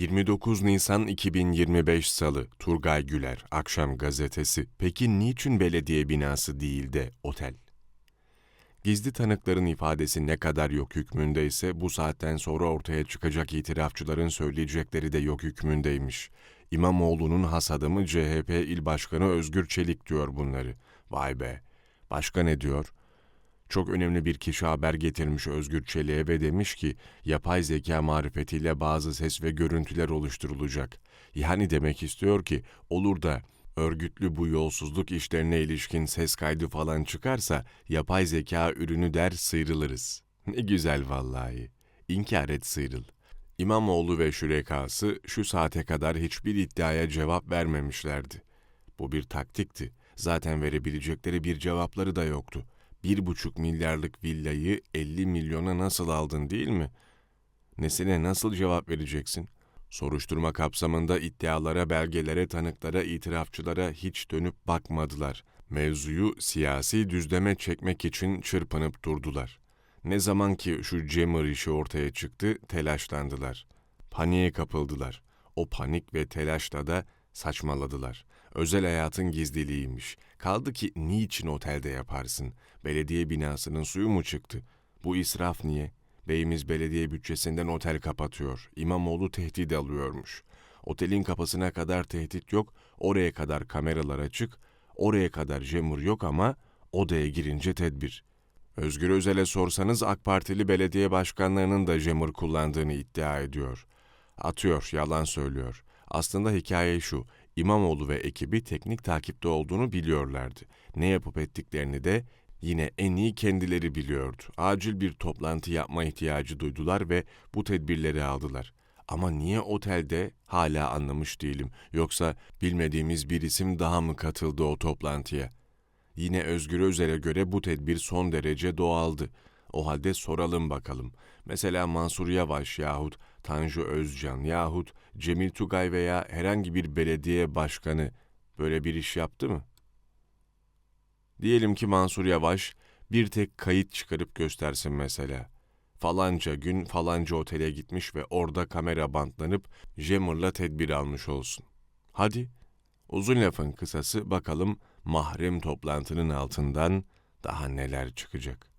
29 Nisan 2025 Salı Turgay Güler Akşam Gazetesi Peki niçin belediye binası değil de otel? Gizli tanıkların ifadesi ne kadar yok hükmündeyse bu saatten sonra ortaya çıkacak itirafçıların söyleyecekleri de yok hükmündeymiş. İmamoğlu'nun has adamı CHP İl Başkanı Özgür Çelik diyor bunları. Vay be. Başka ne diyor? Çok önemli bir kişi haber getirmiş Özgür Çelik'e ve demiş ki yapay zeka marifetiyle bazı ses ve görüntüler oluşturulacak. Yani demek istiyor ki olur da örgütlü bu yolsuzluk işlerine ilişkin ses kaydı falan çıkarsa yapay zeka ürünü der sıyrılırız. Ne güzel vallahi. İnkar et sıyrıl. İmamoğlu ve şürekası şu saate kadar hiçbir iddiaya cevap vermemişlerdi. Bu bir taktikti. Zaten verebilecekleri bir cevapları da yoktu. Bir buçuk milyarlık villayı 50 milyona nasıl aldın değil mi? Nesine nasıl cevap vereceksin? Soruşturma kapsamında iddialara, belgelere, tanıklara, itirafçılara hiç dönüp bakmadılar. Mevzuyu siyasi düzleme çekmek için çırpınıp durdular. Ne zaman ki şu Cemur işi ortaya çıktı, telaşlandılar. Paniğe kapıldılar. O panik ve telaşla da saçmaladılar. Özel hayatın gizliliğiymiş. Kaldı ki niçin otelde yaparsın? Belediye binasının suyu mu çıktı? Bu israf niye? Beyimiz belediye bütçesinden otel kapatıyor. İmamoğlu tehdit alıyormuş. Otelin kapısına kadar tehdit yok, oraya kadar kameralar açık, oraya kadar jemur yok ama odaya girince tedbir. Özgür Özel'e sorsanız AK Partili belediye başkanlarının da jemur kullandığını iddia ediyor. Atıyor, yalan söylüyor. Aslında hikaye şu, İmamoğlu ve ekibi teknik takipte olduğunu biliyorlardı. Ne yapıp ettiklerini de yine en iyi kendileri biliyordu. Acil bir toplantı yapma ihtiyacı duydular ve bu tedbirleri aldılar. Ama niye otelde hala anlamış değilim. Yoksa bilmediğimiz bir isim daha mı katıldı o toplantıya? Yine Özgür Özel'e göre bu tedbir son derece doğaldı. O halde soralım bakalım. Mesela Mansur Yavaş yahut Tanju Özcan yahut Cemil Tugay veya herhangi bir belediye başkanı böyle bir iş yaptı mı? Diyelim ki Mansur Yavaş bir tek kayıt çıkarıp göstersin mesela. Falanca gün falanca otele gitmiş ve orada kamera bantlanıp Jammer'la tedbir almış olsun. Hadi uzun lafın kısası bakalım mahrem toplantının altından daha neler çıkacak.